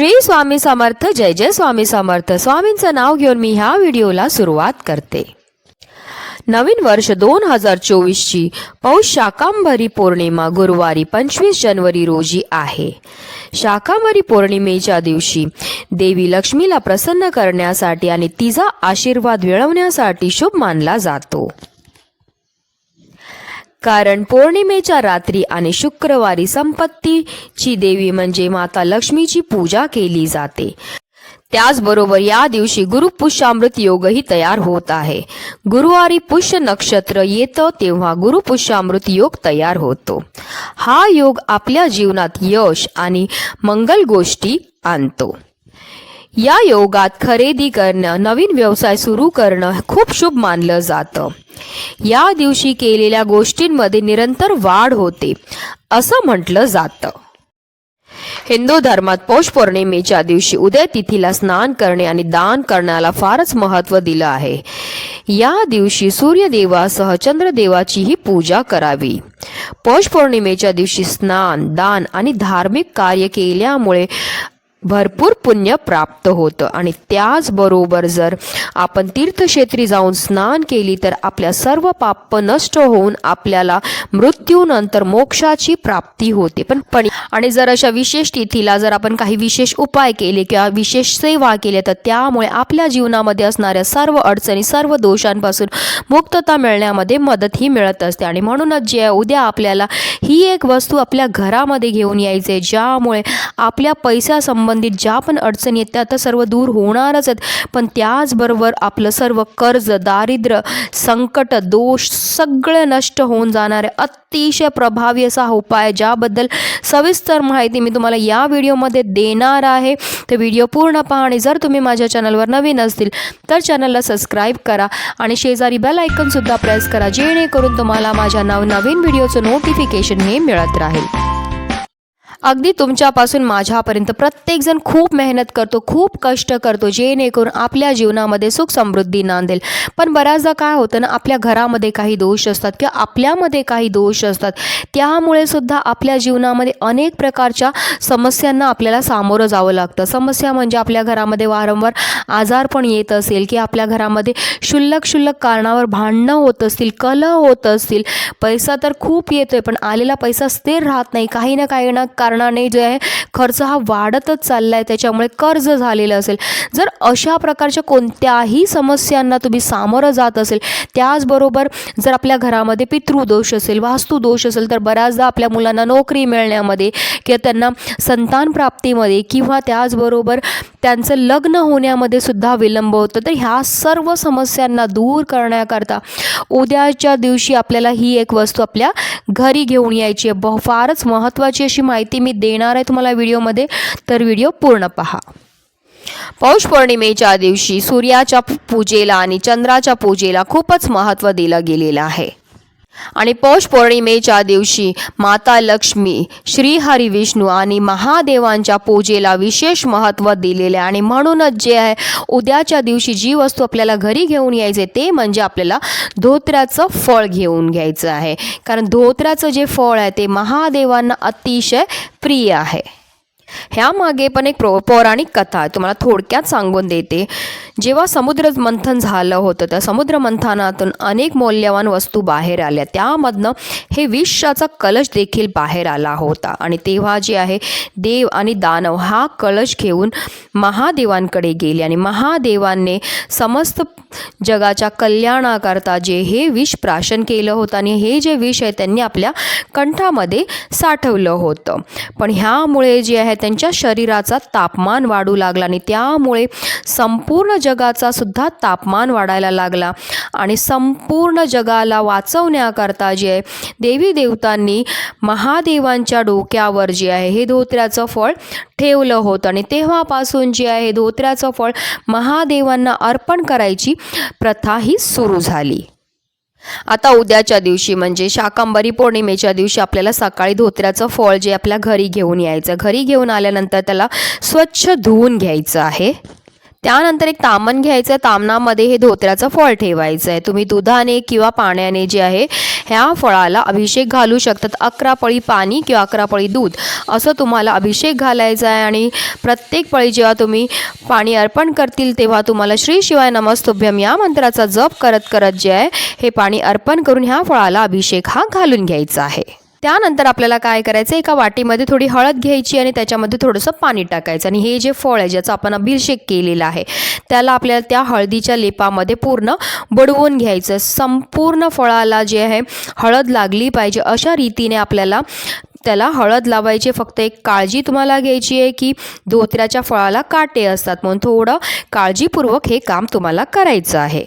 श्री स्वामी समर्थ जय जय स्वामी समर्थ. स्वामींचं नाव घेऊन मी ह्या व्हिडिओला सुरुवात करते. नवीन वर्ष दोन हजार चोवीसची पौष शाकांबरी पौर्णिमा गुरुवारी पंचवीस जानेवारी रोजी आहे. शाकांबरी पौर्णिमेच्या दिवशी देवी लक्ष्मीला प्रसन्न करण्यासाठी आणि तिचा आशीर्वाद मिळवण्यासाठी शुभ मानला जातो. कारण पौर्णिमेच्या रात्री आणि शुक्रवारी संपत्तीची देवी म्हणजे माता लक्ष्मीची पूजा केली जाते. त्याचबरोबर या दिवशी गुरुपुष्यामृत योगही तयार होत आहे. गुरुवारी पुष्य नक्षत्र येतं तेव्हा गुरुपुष्यामृत योग तयार होतो. हा योग आपल्या जीवनात यश आणि मंगल गोष्टी आणतो. या योगात खरेदी करणं नवीन व्यवसाय सुरू करणं खूप शुभ मानलं जातं. या दिवशी केलेल्या गोष्टींमध्ये निरंतर वाढ होते असं म्हटलं जातं. हिंदू धर्मात पौष पौर्णिमेच्या दिवशी उदय तिथीला स्नान करणे आणि दान करण्याला फारच महत्त्व दिलं आहे. या दिवशी सूर्यदेवासह चंद्रदेवाचीही पूजा करावी. पौष पौर्णिमेच्या दिवशी स्नान दान आणि धार्मिक कार्य केल्यामुळे भरपूर पुण्य प्राप्त होतं. आणि त्याचबरोबर जर आपण तीर्थक्षेत्री जाऊन स्नान केली तर आपल्या सर्व पाप नष्ट होऊन आपल्याला मृत्यूनंतर मोक्षाची प्राप्ती होते. पण पण आणि जर अशा विशेष तिथीला जर आपण काही विशेष उपाय केले किंवा विशेष सेवा केल्या तर त्यामुळे आपल्या जीवनामध्ये असणाऱ्या सर्व अडचणी सर्व दोषांपासून मुक्तता मिळण्यामध्ये मदतही मिळत असते. आणि म्हणूनच जे उद्या आपल्याला ही एक वस्तू आपल्या घरामध्ये घेऊन यायचे ज्यामुळे आपल्या पैशासंबंध संबंधित ज्या पण अडचणी आहेत त्या तर सर्व दूर होणारच आहेत. पण त्याचबरोबर आपलं सर्व कर्ज दारिद्र्य संकट दोष सगळे नष्ट होऊन जाणारे अतिशय प्रभावी असा उपाय ज्याबद्दल सविस्तर माहिती मी तुम्हाला या व्हिडिओमध्ये देणार आहे. तर व्हिडिओ पूर्ण पहा आणि जर तुम्ही माझ्या चॅनलवर नवीन असतील तर चॅनलला सबस्क्राईब करा आणि शेजारी बेल आयकनसुद्धा प्रेस करा जेणेकरून तुम्हाला माझ्या नवनवीन व्हिडिओचं नोटिफिकेशन हे मिळत राहील. अगदी तुमच्यापासून माझ्यापर्यंत प्रत्येकजण खूप मेहनत करतो खूप कष्ट करतो जेणेकरून आपल्या जीवनामध्ये सुख समृद्धी नांदेल. पण बऱ्याचदा काय होतं ना आपल्या घरामध्ये काही दोष असतात किंवा आपल्यामध्ये काही दोष असतात. त्यामुळे सुद्धा आपल्या जीवनामध्ये अनेक प्रकारच्या समस्यांना आपल्याला सामोरं जावं लागतं. समस्या म्हणजे आपल्या घरामध्ये वारंवार आजार पण येत असेल की आपल्या घरामध्ये क्षुल्लक शुल्लक कारणावर भांडणं होत असतील कलह होत असतील. पैसा तर खूप येतोय पण आलेला पैसा स्थिर राहत नाही. काही ना काही ना कारणाने जे आहे खर्च हा वाढतच चालला आहे त्याच्यामुळे कर्ज झालेलं असेल. जर अशा प्रकारच्या कोणत्याही समस्यांना तुम्ही सामोरं जात असेल त्याचबरोबर जर आपल्या घरामध्ये पितृदोष असेल वास्तुदोष असेल तर बऱ्याचदा आपल्या मुलांना नोकरी मिळण्यामध्ये किंवा त्यांना संतान प्राप्तीमध्ये किंवा त्याचबरोबर त्यांचं लग्न होण्यामध्ये सुद्धा विलंब होतं. तर ह्या सर्व समस्यांना दूर करण्याकरता उद्याच्या दिवशी आपल्याला ही एक वस्तू आपल्या घरी घेऊन यायची आहे. ब फारच महत्त्वाची अशी माहिती मी देणार आहे तुम्हाला व्हिडिओमध्ये तर व्हिडिओ पूर्ण पहा. पौष पौर्णिमेच्या दिवशी सूर्याच्या पूजेला आणि चंद्राच्या पूजेला खूपच महत्त्व दिलं गेलेलं आहे. आणि पौष पौर्णिमेच्या दिवशी माता लक्ष्मी श्रीहरी विष्णू आणि महादेवांच्या पूजेला विशेष महत्त्व दिलेले आहे. आणि म्हणूनच जे आहे उद्याच्या दिवशी जी वस्तू आपल्याला घरी घेऊन यायचे ते म्हणजे आपल्याला धोत्र्याचं फळ घेऊन घ्यायचं आहे. कारण धोत्र्याचं जे फळ आहे ते महादेवांना अतिशय प्रिय आहे. ह्यामागे पण एक पौराणिक कथा आहे. तुम्हाला थोडक्यात सांगून देते. जेव्हा समुद्र मंथन झालं होतं त्या समुद्र मंथनातून अनेक मौल्यवान वस्तू बाहेर आल्या. त्यामधनं हे विषाचा कलश देखील बाहेर आला होता. आणि तेव्हा जे आहे देव आणि दानव हा कलश घेऊन महादेवांकडे गेले. आणि महादेवांनी समस्त जगाच्या कल्याणाकरता जे हे विष प्राशन केलं होतं आणि हे जे विष आहे त्यांनी आपल्या कंठामध्ये साठवलं होतं. पण ह्यामुळे जे आहे त्यांच्या शरीराचा तापमान वाढू लागला आणि त्यामुळे संपूर्ण जगाचा सुद्धा तापमान वाढायला लागला. आणि संपूर्ण जगाला वाचवण्याकरता जे आहे देवी देवतांनी महादेवांच्या डोक्यावर जे आहे हे धोत्र्याचं फळ ठेवलं होतं. आणि तेव्हापासून जे आहे धोत्र्याचं फळ महादेवांना अर्पण करायची प्रथा ही सुरू झाली. आता उद्याच्या दिवशी म्हणजे शाकांबरी पौर्णिमेच्या दिवशी आपल्याला सकाळी धोत्र्याचं फळ जे आपल्या घरी घेऊन यायचं. घरी घेऊन आल्यानंतर त्याला स्वच्छ धुवून घ्यायचं आहे. त्यानंतर एक तामण घ्यायचं तामणामध्ये हे धोत्र्याचं फळ ठेवायचं आहे तुम्ही दुधाने किंवा पाण्याने जे आहे ह्या फळाला अभिषेक घालू शकतात. अकरा पळी पाणी किंवा अकरा पळी दूध असं तुम्हाला अभिषेक घालायचा आहे आणि प्रत्येक पळी जेव्हा तुम्ही पाणी अर्पण करतील तेव्हा तुम्हाला श्री शिवाय नमस्तुभ्यम या मंत्राचा जप करत करत जे आहे हे पाणी अर्पण करून ह्या फळाला अभिषेक हा घालून घ्यायचा आहे. त्यानंतर आपल्याला काय करायचं? एका वाटीमध्ये थोडी हळद घ्यायची आणि त्याच्यामध्ये थोडंसं पाणी टाकायचं. आणि हे जे फळ आहे ज्याचं आपण अभिषेक केलेला आहे त्याला आपल्याला त्या हळदीच्या लेपामध्ये पूर्ण बुडवून घ्यायचं. संपूर्ण फळाला जे आहे हळद लागली पाहिजे. अशा रीतीने आपल्याला त्याला हळद लावायची. फक्त एक काळजी तुम्हाला घ्यायची आहे की धोत्र्याच्या फळाला काटे असतात म्हणून थोडं काळजीपूर्वक हे काम तुम्हाला करायचं आहे.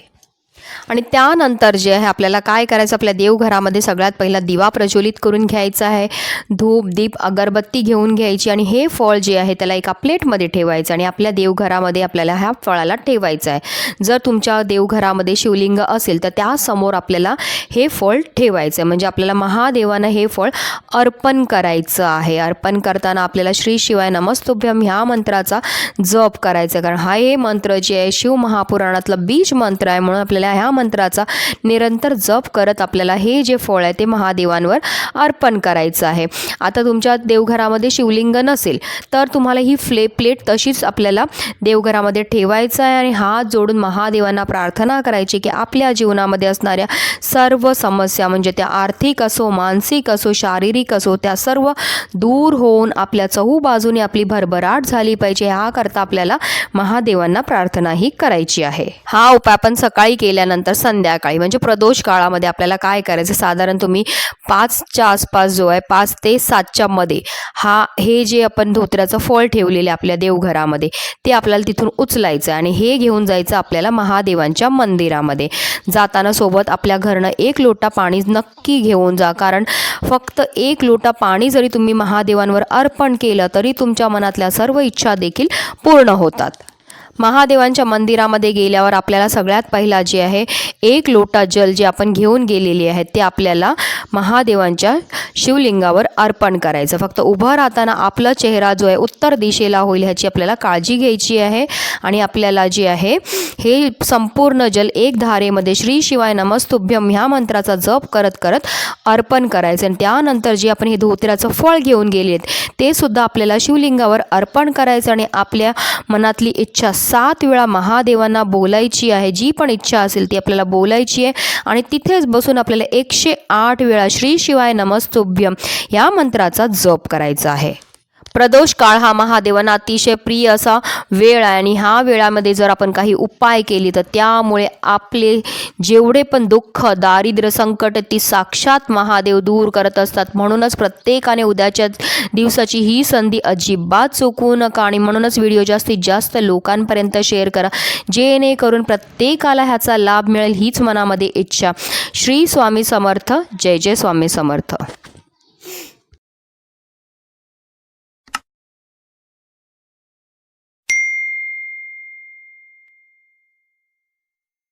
आणि त्यानंतर जे आहे आपल्याला काय करायचं? आपल्या देवघरामध्ये सगळ्यात पहिला दिवा प्रज्वलित करून घ्यायचा आहे. धूप दीप अगरबत्ती घेऊन घ्यायची आणि हे फळ जे आहे त्याला एका प्लेटमध्ये ठेवायचं आणि आपल्या देवघरामध्ये आपल्याला ह्या फळाला ठेवायचं आहे. जर तुमच्या देवघरामध्ये शिवलिंग असेल तर त्यासमोर आपल्याला हे फळ ठेवायचं आहे. म्हणजे आपल्याला महादेवानं हे फळ अर्पण करायचं आहे. अर्पण करताना आपल्याला श्री शिवाय नमस्तुभ्यम ह्या मंत्राचा जप करायचा आहे. कारण हा हे मंत्र जे आहे शिव महापुराणातलं बीज मंत्र आहे. म्हणून आपल्याला ह्या मंत्राचा निरंतर जप करत आपल्याला हे जे फळ आहे ते महादेवांवर अर्पण करायचं आहे. आता तुमच्या देवघरामध्ये शिवलिंग नसेल तर तुम्हाला ही फ्ले प्लेट तशीच आपल्याला देवघरामध्ये ठेवायचं आहे आणि हात जोडून महादेवांना प्रार्थना करायची की आपल्या जीवनामध्ये असणाऱ्या सर्व समस्या म्हणजे त्या आर्थिक असो मानसिक असो शारीरिक असो त्या सर्व दूर होऊन आपल्या चहू बाजूने आपली भरभराट झाली पाहिजे. ह्याकरता आपल्याला महादेवांना प्रार्थना ही करायची आहे. हा उपाय आपण सकाळी त्यानंतर संध्याकाळी म्हणजे प्रदोष काळामध्ये आपल्याला काय करायचं? साधारण तुम्ही पाचच्या आसपास जो आहे पाच ते सातच्या मध्ये हा हे जे आपण धोत्र्याचं फळ ठेवलेले आपल्या देवघरामध्ये ते आपल्याला तिथून उचलायचं आणि हे घेऊन जायचं आपल्याला महादेवांच्या मंदिरामध्ये. जाताना सोबत आपल्या घरनं एक लोटा पाणी नक्की घेऊन जा कारण फक्त एक लोटा पाणी जरी तुम्ही महादेवांवर अर्पण केलं तरी तुमच्या मनातल्या सर्व इच्छा देखील पूर्ण होतात. महादेवांच्या मंदिरामध्ये गेल्यावर आपल्याला सगळ्यात पहिला जे आहे एक लोटा जल जे आपण घेऊन गेलेली आहे ते आपल्याला महादेवांच्या शिवलिंगावर अर्पण करायचं. फक्त उभं राहताना आपला चेहरा जो आहे उत्तर दिशेला होईल ह्याची आपल्याला काळजी घ्यायची आहे आणि आपल्याला जे आहे हे संपूर्ण जल एक धारेमध्ये श्री शिवाय नमस्तुभ्यम ह्या मंत्राचा जप करत करत अर्पण करायचं. आणि त्यानंतर जे आपण हे धोत्र्याचं फळ घेऊन गेले ते सुद्धा आपल्याला शिवलिंगावर अर्पण करायचं. आणि आपल्या मनातली इच्छा सात वेळा महादेवांना बोलायची आहे. जी पण इच्छा असेल ती आपल्याला बोलायची आहे. आणि तिथेच बसून आपल्याला एकशे आठ वेळा श्री शिवाय नमस्तुभ्यम या मंत्राचा जप करायचा आहे. प्रदोष काळ हा महादेवांना अतिशय प्रिय असा वेळ आहे. आणि ह्या वेळामध्ये जर आपण काही उपाय केली तर त्यामुळे आपले जेवढे पण दुःख दारिद्र्य संकट ती साक्षात महादेव दूर करत असतात. म्हणूनच प्रत्येकाने उद्याच्या दिवसाची ही संधी अजिबात चुकवू नका आणि म्हणूनच व्हिडिओ जास्तीत जास्त लोकांपर्यंत शेअर करा. जेणेकरून प्रत्येकाला ह्याचा लाभ मिळेल हीच मनामध्ये इच्छा. श्री स्वामी समर्थ. जय जय स्वामी समर्थ.